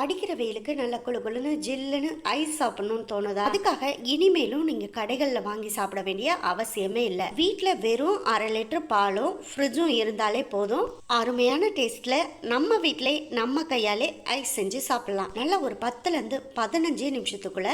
அடிக்கிற வெயிலுக்கு நல்ல குளு குளுன்னு ஜில்லுன்னு ஐஸ் சாப்பிடணும்னு தோணுதா? அதுக்காக இனிமேலும் நீங்க கடைகளில் வாங்கி சாப்பிட வேண்டிய அவசியமே இல்லை. வீட்டில் வெறும் அரை லிட்டர் பாலும் ஃப்ரிட்ஜும் இருந்தாலே போதும். அருமையான டேஸ்ட்ல நம்ம வீட்டிலே நம்ம கையாலே ஐஸ் செஞ்சு சாப்பிடலாம். நல்லா ஒரு பத்துலேருந்து பதினஞ்சு நிமிஷத்துக்குள்ள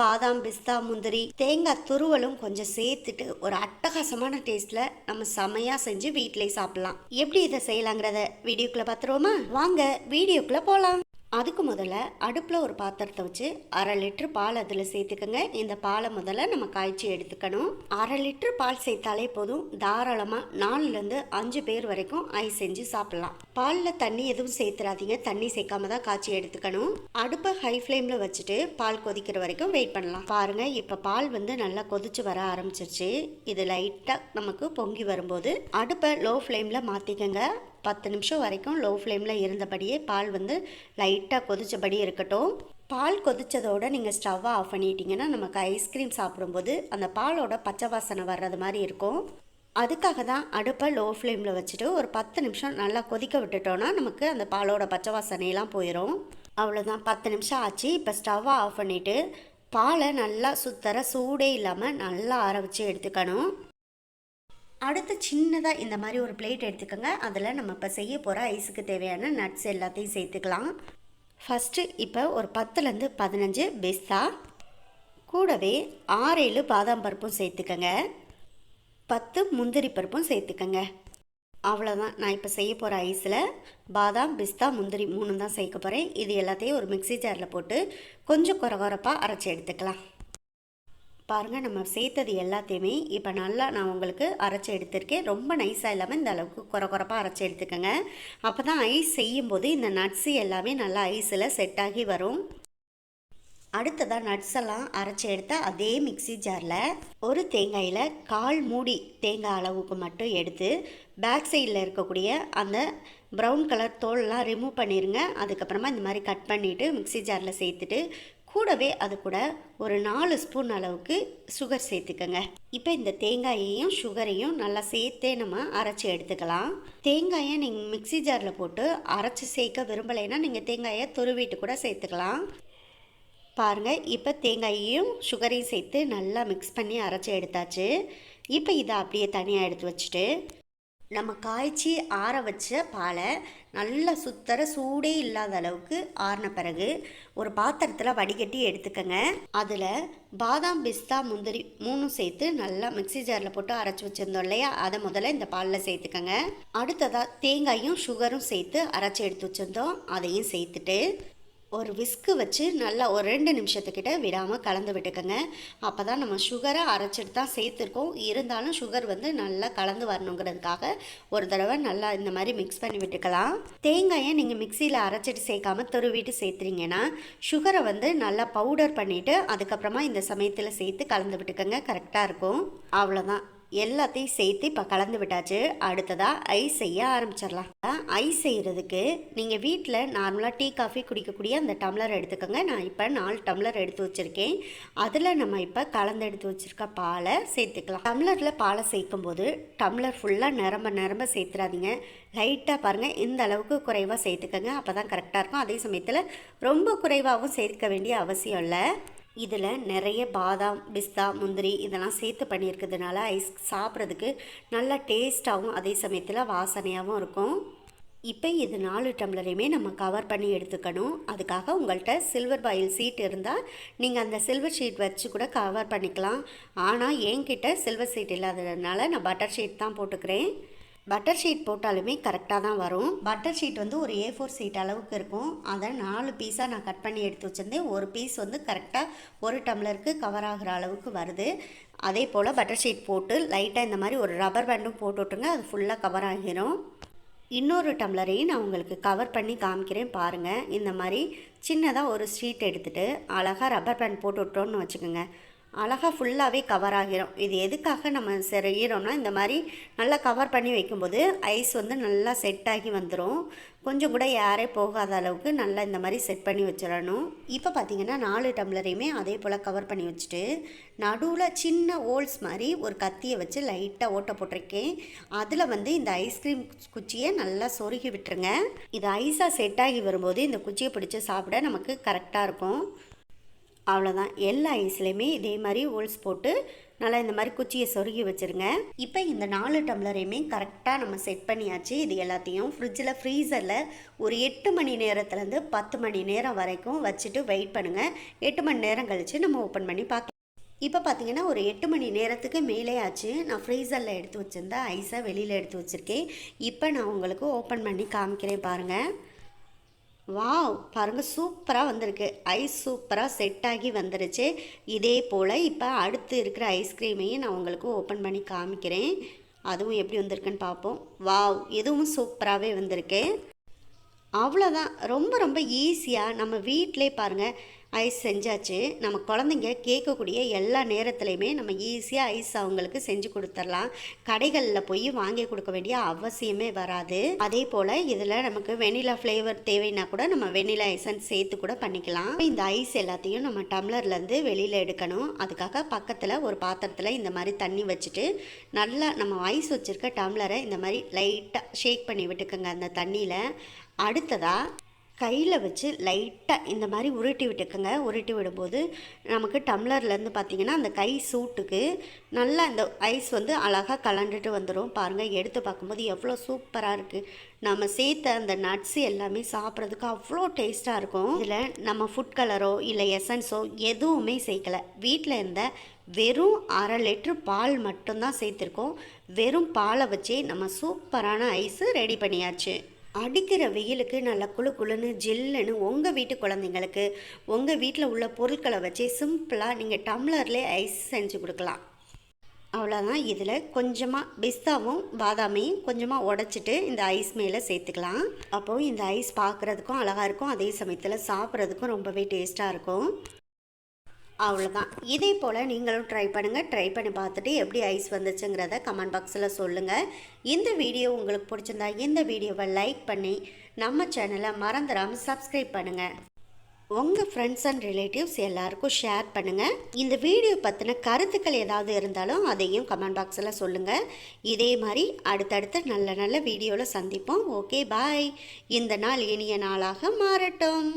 பாதாம் பிஸ்தா முந்திரி தேங்காய் துருவலும் கொஞ்சம் சேர்த்துட்டு ஒரு அட்டகாசமான டேஸ்ட்ல நம்ம செமையா செஞ்சு வீட்டிலே சாப்பிடலாம். எப்படி இதை செய்யலாங்கிறத வீடியோக்குள்ள பார்த்துருவோமா? வாங்க வீடியோக்குள்ள போகலாம் அதுக்கு முதல்ல அடுப்பில் ஒரு பாத்திரத்தை வச்சு அரை லிட்ரு பால் அதில் சேர்த்துக்கோங்க. இந்த பாலை முதல்ல நம்ம காய்ச்சி எடுத்துக்கணும். அரை லிட்ரு பால் சேர்த்தாலே போதும். தாராளமாக நாலுலேருந்து அஞ்சு பேர் வரைக்கும் ஐஸ் செஞ்சு சாப்பிட்லாம். பாலில் தண்ணி எதுவும் சேர்த்துறாதீங்க. தண்ணி சேர்க்காம தான் காய்ச்சி எடுத்துக்கணும். அடுப்பை ஹை ஃப்ளேமில் வச்சுட்டு பால் கொதிக்கிற வரைக்கும் வெயிட் பண்ணலாம். பாருங்கள் இப்போ பால் வந்து நல்லா கொதிச்சு வர ஆரம்பிச்சிருச்சு. இது லைட்டாக நமக்கு பொங்கி வரும்போது அடுப்பை லோ ஃப்ளேமில் மாற்றிக்கங்க பத்து நிமிஷம் வரைக்கும் லோ ஃப்ளேமில் இருந்தபடியே பால் வந்து லைட் லைட்டாக கொதிச்சபடி இருக்கட்டும். பால் கொதிச்சதோட நீங்கள் ஸ்டவ்வை ஆஃப் பண்ணிட்டீங்கன்னா நமக்கு ஐஸ்கிரீம் சாப்பிடும்போது அந்த பாலோட பச்சை வாசனை வர்றது மாதிரி இருக்கும். அதுக்காக தான் அடுப்பை லோ ஃப்ளேமில் வச்சுட்டு ஒரு பத்து நிமிஷம் நல்லா கொதிக்க விட்டுட்டோன்னா நமக்கு அந்த பாலோட பச்சை வாசனையெல்லாம் போயிடும் அவ்வளோதான் பத்து நிமிஷம் ஆச்சு. இப்போ ஸ்டவ்வை ஆஃப் பண்ணிவிட்டு பாலை நல்லா சுத்தர சூடே இல்லாமல் நல்லா ஆற வச்சு எடுத்துக்கணும். அடுத்து சின்னதாக இந்த மாதிரி ஒரு பிளேட் எடுத்துக்கோங்க. அதில் நம்ம இப்போ செய்ய போகிற ஐஸுக்கு தேவையான நட்ஸ் எல்லாத்தையும் சேர்த்துக்கலாம். ஃபஸ்ட்டு இப்போ ஒரு பத்துலேருந்து பதினஞ்சு பிஸ்தா. கூடவே ஆறேழு பாதாம் பருப்பும் சேர்த்துக்கங்க. பத்து முந்திரி பருப்பும் சேர்த்துக்கங்க. அவ்வளோதான். நான் இப்போ செய்ய போகிற ஐஸில் பாதாம் பிஸ்தா முந்திரி மூணு தான் சேர்க்க போகிறேன். இது எல்லாத்தையும் ஒரு மிக்ஸி ஜாரில் போட்டு கொஞ்சம் குறகுறப்பாக அரைச்சி எடுத்துக்கலாம். பாருங்கள் நம்ம சேர்த்தது எல்லாத்தையுமே இப்போ நல்லா நான் உங்களுக்கு அரைச்சி எடுத்திருக்கேன். ரொம்ப நைஸாக இல்லாமல் இந்த அளவுக்கு குறை குறைப்பாக அரைச்சி எடுத்துக்கோங்க. அப்போ தான் ஐஸ் செய்யும்போது இந்த நட்ஸு எல்லாமே நல்லா ஐஸில் செட் ஆகி வரும். அடுத்ததாக நட்ஸ் எல்லாம் அரைச்சி எடுத்த அதே மிக்ஸி ஜாரில் ஒரு தேங்காயில் கால் மூடி தேங்காய் அளவுக்கு மட்டும் எடுத்து பேக் சைடில் இருக்கக்கூடிய அந்த ப்ரௌன் கலர் தோல்லாம் ரிமூவ் பண்ணிடுங்க அதுக்கப்புறமா இந்த மாதிரி கட் பண்ணிவிட்டு மிக்ஸி ஜாரில் சேர்த்துட்டு கூடவே அது கூட ஒரு நாலு ஸ்பூன் அளவுக்கு சுகர் சேர்த்துக்கோங்க. இப்போ இந்த தேங்காயையும் சுகரையும் நல்லா சேர்த்தே நம்ம அரைச்சி எடுத்துக்கலாம். தேங்காயை நீங்கள் மிக்ஸி ஜாரில் போட்டு அரைச்சி சேர்க்க விரும்பலைன்னா நீங்கள் தேங்காயை துருவிட்டு கூட சேர்த்துக்கலாம். பாருங்கள் இப்போ தேங்காயையும் சுகரையும் சேர்த்து நல்லா மிக்ஸ் பண்ணி அரைச்சி எடுத்தாச்சு. இப்போ இதை அப்படியே தனியாக எடுத்து வச்சுட்டு நம்ம காய்ச்சி ஆற வச்ச பாலை நல்லா சுத்தர சூடே இல்லாத அளவுக்கு ஆறின பிறகு ஒரு பாத்திரத்தில் வடிகட்டி எடுத்துக்கங்க. அதில் பாதாம் பிஸ்தா முந்திரி மூணும் சேர்த்து நல்லா மிக்ஸி ஜாரில் போட்டு அரைச்சி வச்சுருந்தோம் இல்லையா? அதை முதல்ல இந்த பாலில் சேர்த்துக்கங்க. அடுத்ததாக தேங்காயும் சுகரும் சேர்த்து அரைச்சி எடுத்து வச்சுருந்தோம். அதையும் சேர்த்துட்டு ஒரு விஸ்கு வச்சு நல்லா ஒரு ரெண்டு நிமிஷத்துக்கிட்ட விடாமல் கலந்து விட்டுக்கோங்க. அப்போ தான் நம்ம சுகரை அரைச்சிட்டு தான் சேர்த்துருக்கோம். இருந்தாலும் சுகர் வந்து நல்லா கலந்து வரணுங்கிறதுக்காக ஒரு தடவை நல்லா இந்த மாதிரி மிக்ஸ் பண்ணி விட்டுக்கலாம். தேங்காயை நீங்கள் மிக்சியில் அரைச்சிட்டு சேர்க்காம துருவிட்டு சேர்த்துறீங்கன்னா சுகரை வந்து நல்லா பவுடர் பண்ணிவிட்டு அதுக்கப்புறமா இந்த சமயத்தில் சேர்த்து கலந்து விட்டுக்கோங்க. கரெக்டாக இருக்கும். அவ்வளோதான் எல்லாத்தையும் சேர்த்து இப்போ கலந்து விட்டாச்சு. அடுத்ததாக ஐஸ் செய்ய ஆரம்பிச்சிடலாம். ஐஸ் செய்கிறதுக்கு நீங்கள் வீட்டில் நார்மலாக டீ காஃபி குடிக்கக்கூடிய அந்த டம்ளர் எடுத்துக்கோங்க. நான் இப்போ நாலு டம்ளர் எடுத்து வச்சுருக்கேன். அதில் நம்ம இப்போ கலந்து எடுத்து வச்சுருக்க பாலை சேர்த்துக்கலாம். டம்ளரில் பாலை சேர்க்கும் போது டம்ளர் ஃபுல்லாக நிரம்ப நிரம்ப சேர்த்துறாதீங்க. லைட்டாக பாருங்கள் இந்த அளவுக்கு குறைவாக சேர்த்துக்கோங்க. அப்போ தான் கரெக்டாக இருக்கும். அதே சமயத்தில் ரொம்ப குறைவாகவும் சேர்க்க வேண்டிய அவசியம் இல்லை. இதில் நிறைய பாதாம் பிஸ்தா முந்திரி இதெல்லாம் சேர்த்து பண்ணியிருக்கிறதுனால ஐஸ் சாப்பிட்றதுக்கு நல்லா டேஸ்ட்டாகவும் அதே சமயத்தில் வாசனையாகவும் இருக்கும். இப்போ இது நாலு டம்ளரையுமே நம்ம கவர் பண்ணி எடுத்துக்கணும். அதுக்காக உங்கள்கிட்ட சில்வர் பாயில் சீட் இருந்தால் நீங்கள் அந்த சில்வர் ஷீட் வச்சு கூட கவர் பண்ணிக்கலாம். ஆனால் என்கிட்ட சில்வர் சீட் இல்லாததுனால நான் பட்டர் ஷீட் தான் போட்டுக்கிறேன். பட்டர் ஷீட் போட்டாலுமே கரெக்டாக தான் வரும். பட்டர் ஷீட் வந்து ஒரு ஏ ஃபோர் ஷீட் அளவுக்கு இருக்கும். அதை நாலு பீஸாக நான் கட் பண்ணி எடுத்து வச்சுருந்தேன் ஒரு பீஸ் வந்து கரெக்டாக ஒரு டம்ளருக்கு கவர் ஆகிற அளவுக்கு வருது. அதே போல் பட்டர் ஷீட் போட்டு லைட்டாக இந்த மாதிரி ஒரு ரப்பர் பேண்டும் போட்டு விட்டுருங்க. அது ஃபுல்லாக கவர் ஆகிரும். இன்னொரு டம்ளரையும் நான் உங்களுக்கு கவர் பண்ணி காமிக்கிறேன் பாருங்கள் இந்த மாதிரி சின்னதாக ஒரு ஷீட் எடுத்துகிட்டு அழகாக ரப்பர் பேண்ட் போட்டு விட்டோன்னு வச்சுக்கோங்க. அழகாக ஃபுல்லாகவே கவர் ஆகிரும். இது எதுக்காக நம்ம செய்கிறோம்னா இந்த மாதிரி நல்லா கவர் பண்ணி வைக்கும்போது ஐஸ் வந்து நல்லா செட் ஆகி வந்துடும் கொஞ்சம் கூட யாரே போகாத அளவுக்கு நல்லா இந்த மாதிரி செட் பண்ணி வச்சிடணும். இப்போ பார்த்திங்கன்னா நாலு டம்ளரையுமே அதே போல் கவர் பண்ணி வச்சுட்டு நடுவில் சின்ன ஹோல்ஸ் மாதிரி ஒரு கத்தியை வச்சு லைட்டாக ஓட்ட போட்டிருக்கேன். அதில் வந்து இந்த ஐஸ்கிரீம் குச்சியை நல்லா சொருகி விட்டுருங்க. இது ஐஸாக செட் ஆகி வரும்போது இந்த குச்சியை பிடிச்சி சாப்பிட நமக்கு கரெக்டாக இருக்கும். அவ்வளோதான் எல்லா ஐஸ்லேயுமே இதே மாதிரி ஹோல்ஸ் போட்டு நல்லா இந்த மாதிரி குச்சியை சொருகி வச்சுருங்க. இப்போ இந்த நாலு டம்ளரையுமே கரெக்டாக நம்ம செட் பண்ணியாச்சு. இது எல்லாத்தையும் ஃப்ரிட்ஜில் ஃப்ரீசரில் ஒரு எட்டு மணி நேரத்துலேருந்து பத்து மணி நேரம் வரைக்கும் வச்சுட்டு வெயிட் பண்ணுங்கள் எட்டு மணி நேரம் கழித்து நம்ம ஓப்பன் பண்ணி பார்க்கலாம் இப்போ பார்த்தீங்கன்னா ஒரு எட்டு மணி நேரத்துக்கு மேலே ஆச்சு நான் ஃப்ரீசரில் எடுத்து வச்சுருந்தேன் ஐஸாக வெளியில் எடுத்து வச்சுருக்கேன். இப்போ நான் உங்களுக்கு ஓப்பன் பண்ணி காமிக்கிறேன் பாருங்கள் வாவ் பாருங்கள் சூப்பராக வந்திருக்கு. ஐஸ் சூப்பராக செட் ஆகி வந்துருச்சு. இதே போல் இப்போ அடுத்து இருக்கிற ஐஸ்கிரீமையும் நான் உங்களுக்கு ஓப்பன் பண்ணி காமிக்கிறேன். அதுவும் எப்படி வந்திருக்குன்னு பார்ப்போம். வாவ் இதுவும் சூப்பராகவே வந்திருக்கு. அவ்வளோதான் ரொம்ப ரொம்ப ஈஸியாக நம்ம வீட்டிலே பாருங்கள் ஐஸ் செஞ்சாச்சு. நம்ம குழந்தைங்க கேட்கக்கூடிய எல்லா நேரத்துலையுமே நம்ம ஈஸியாக ஐஸ் அவங்களுக்கு செஞ்சு கொடுத்துடலாம். கடைகளில் போய் வாங்கி கொடுக்க வேண்டிய அவசியமே வராது. அதே போல் இதில் நமக்கு வெனிலா ஃப்ளேவர் தேவைன்னா கூட நம்ம வெனிலா ஐசன் சேர்த்து கூட பண்ணிக்கலாம். இந்த ஐஸ் எல்லாத்தையும் நம்ம டம்ளர்லேருந்து வெளியில் எடுக்கணும். அதுக்காக பக்கத்தில் ஒரு பாத்திரத்தில் இந்த மாதிரி தண்ணி வச்சுட்டு நல்லா நம்ம ஐஸ் வச்சுருக்க டம்ளரை இந்த மாதிரி லைட்டாக ஷேக் பண்ணி விட்டுக்கோங்க அந்த தண்ணியில். அடுத்ததாக கையில் வச்சு லைட்டாக இந்த மாதிரி உருட்டி விட்டுக்குங்க. உருட்டி விடும்போது நமக்கு டம்ளர்லேருந்து பார்த்திங்கன்னா அந்த கை சூட்டுக்கு நல்லா இந்த ஐஸ் வந்து அழகாக கலண்டுட்டு வந்துடும் பாருங்கள் எடுத்து பார்க்கும்போது எவ்வளோ சூப்பராக இருக்குது நம்ம சேர்த்த அந்த நட்ஸ் எல்லாமே சாப்பிட்றதுக்கு அவ்வளோ டேஸ்ட்டாக இருக்கும். இதில் நம்ம ஃபுட் கலரோ இல்லை எசன்ஸோ எதுவுமே சேர்க்கலை. வீட்டில் இருந்த வெறும் அரை லிட்ரு பால் மட்டும்தான் சேர்த்துருக்கோம். வெறும் பாலை வச்சே நம்ம சூப்பரான ஐஸு ரெடி பண்ணியாச்சு. அடிக்கிற வெயிலுக்கு நல்லா குழு குழுன்னு ஜில்லுன்னு உங்கள் வீட்டு குழந்தைங்களுக்கு உங்கள் வீட்டில் உள்ள பொருட்களை வச்சு சிம்பிளாக நீங்கள் டம்ளர்லேயே ஐஸ் செஞ்சு கொடுக்கலாம். அவ்வளோதான் இதில் கொஞ்சமாக பிஸ்தாவும் பாதாமையும் கொஞ்சமாக உடச்சிட்டு இந்த ஐஸ் மேலே சேர்த்துக்கலாம். அப்போது இந்த ஐஸ் பார்க்குறதுக்கும் அழகாக இருக்கும். அதே சமயத்தில் சாப்பிட்றதுக்கும் ரொம்பவே டேஸ்ட்டாக இருக்கும். அவ்வளோதான் இதே போல் நீங்களும் ட்ரை பண்ணுங்கள் ட்ரை பண்ணி பார்த்துட்டு எப்படி ஐஸ் வந்துச்சுங்கிறத கமெண்ட் பாக்ஸில் சொல்லுங்கள் இந்த வீடியோ உங்களுக்கு பிடிச்சிருந்தா இந்த வீடியோவை லைக் பண்ணி நம்ம சேனலை மறந்துடாமல் சப்ஸ்கிரைப் பண்ணுங்கள் உங்கள் ஃப்ரெண்ட்ஸ் அண்ட் ரிலேட்டிவ்ஸ் எல்லாருக்கும் ஷேர் பண்ணுங்கள் இந்த வீடியோ பற்றின கருத்துக்கள் ஏதாவது இருந்தாலும் அதையும் கமெண்ட் பாக்ஸில் சொல்லுங்கள் இதே மாதிரி அடுத்தடுத்து நல்ல நல்ல வீடியோவில் சந்திப்போம். ஓகே பாய் இந்த நாள் இனிய நாளாக மாறட்டும்.